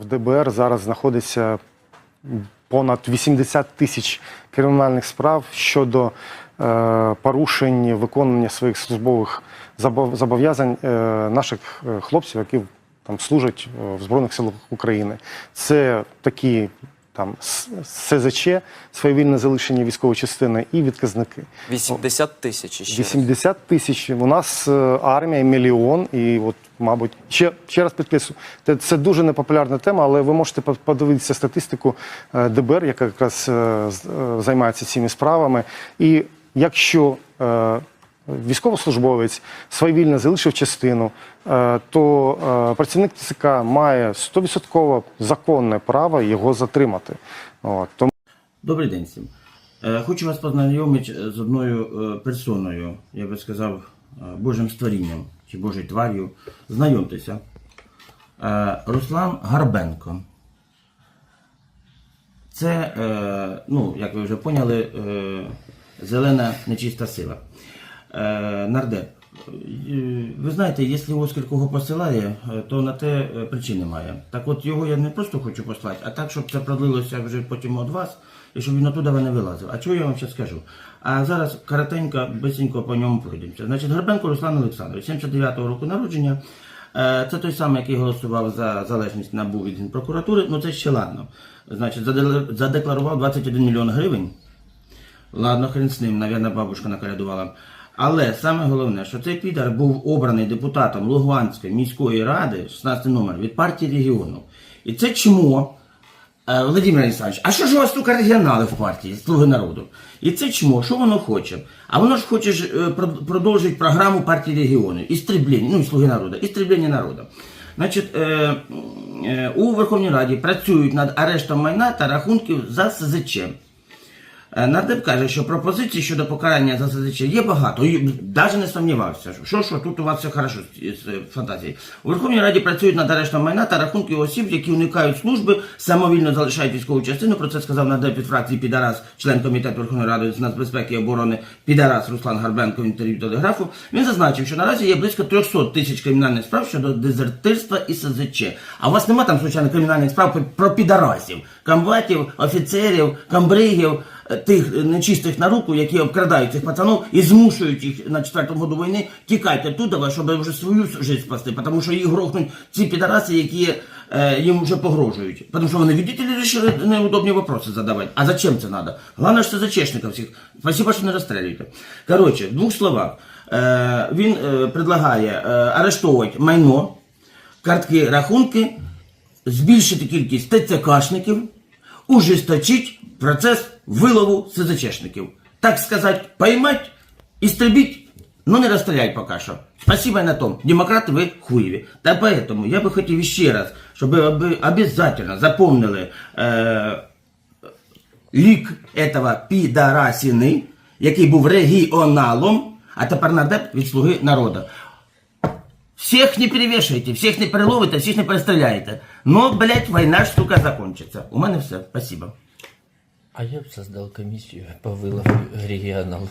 В ДБР зараз знаходиться понад 80 тисяч кримінальних справ щодо е, порушень виконання своїх службових зобов'язань е, наших е, хлопців, які там служать в Збройних силах України. Це такі там СЗЧ, своєвільне залишення військової частини і відказники. 80 тисяч ще. 80 тисяч. У нас е, армія мільйон, і от, мабуть, ще, ще раз підкреслю, це, це дуже непопулярна тема, але ви можете подивитися статистику е, ДБР, яка якраз е, займається цими справами. І якщо військовослужбовець своєвільно залишив частину, е, то е, працівник ТЦК має 100% законне право його затримати. Тому Добрий день всім. Е, Хочу вас познайомити з одною персоною, я би сказав, Божим створінням чи Божою тварю. Знайомтеся. Руслан Гарбенко. Це, ну, як ви вже поняли, зелена нечиста сила. Е, Нардеп. Ви знаєте, якщо Оскар кого посилає, е, то на те е, причин немає. Так от його я не просто хочу послати, а так, щоб це продлилося вже потім від вас, і щоб він оттуда не вилазив. А чого я вам ще скажу? А зараз коротенько, бисенько по ньому пройдемося. Значить, Гарбенко Руслан Олександрович, 79-го року народження. Це той самий, який голосував за залежність НАБУ від Генпрокуратури. Ну це ще ладно. Значить, задекларував 21 мільйон гривень. Ладно, хрен з ним, навірно, бабушка накалядувала. Але саме головне, що цей підар був обраний депутатом Луганської міської ради, 16 номер, від партії регіону. І це чмо, е, Володимир Олександрович, а що ж у вас тут регіонали в партії, Слуги народу? І це чмо, що воно хоче? А воно ж хоче е, продовжити програму партії регіону, істреблення, ну Слуги народу, істреблення народу. Значить, е, е, у Верховній Раді працюють над арештом майна та рахунків за СЗЧ. Е, Нардеп каже, що пропозицій щодо покарання за СЗЧ є багато, і навіть не сумнівався, що що, тут у вас все хорошо з, фантазією. У Верховній Раді працюють над арештом майна та рахунків осіб, які уникають служби, самовільно залишають військову частину. Про це сказав нардеп від фракції Підарас, член комітету Верховної Ради з нацбезпеки і оборони Підарас Руслан Гарбенко в інтерв'ю телеграфу. Він зазначив, що наразі є близько 300 тисяч кримінальних справ щодо дезертирства і СЗЧ. А у вас нема там звичайно кримінальних справ про- підарасів, комбатів, офіцерів, камбригів тих е, нечистих на руку, які обкрадають цих пацанів і змушують їх на четвертому году війни тікати туди, щоб вже свою життя спасти, тому що їх грохнуть ці підараси, які е, їм вже погрожують. Тому що вони, видите ли, вирішили неудобні вопроси задавати. А зачем це надо? Головне, що це зачешників всіх. Спасибо, що не розстрілюєте. Коротше, в двох словах. Е, він е, предлагає е, арештовувати майно, картки, рахунки, збільшити кількість ТЦКшників, ужесточить процес вилову СЗЧшників. Так сказати, поймать, истребить, но не расстрелять пока что. Спасибо и на том. Демократы вы хуеві. Та поэтому я бы хотів еще раз, чтобы вы обязательно запомнили э, лік этого підарасіни, який був регіоналом, а тепер нардеп від слуги народу. Всех не перевешивайте, всех не переловите, всех не перестреляете. Но, блядь, война, штука, закончится. У мене все. Спасибо. А я б создал комиссию по вылову регионалов.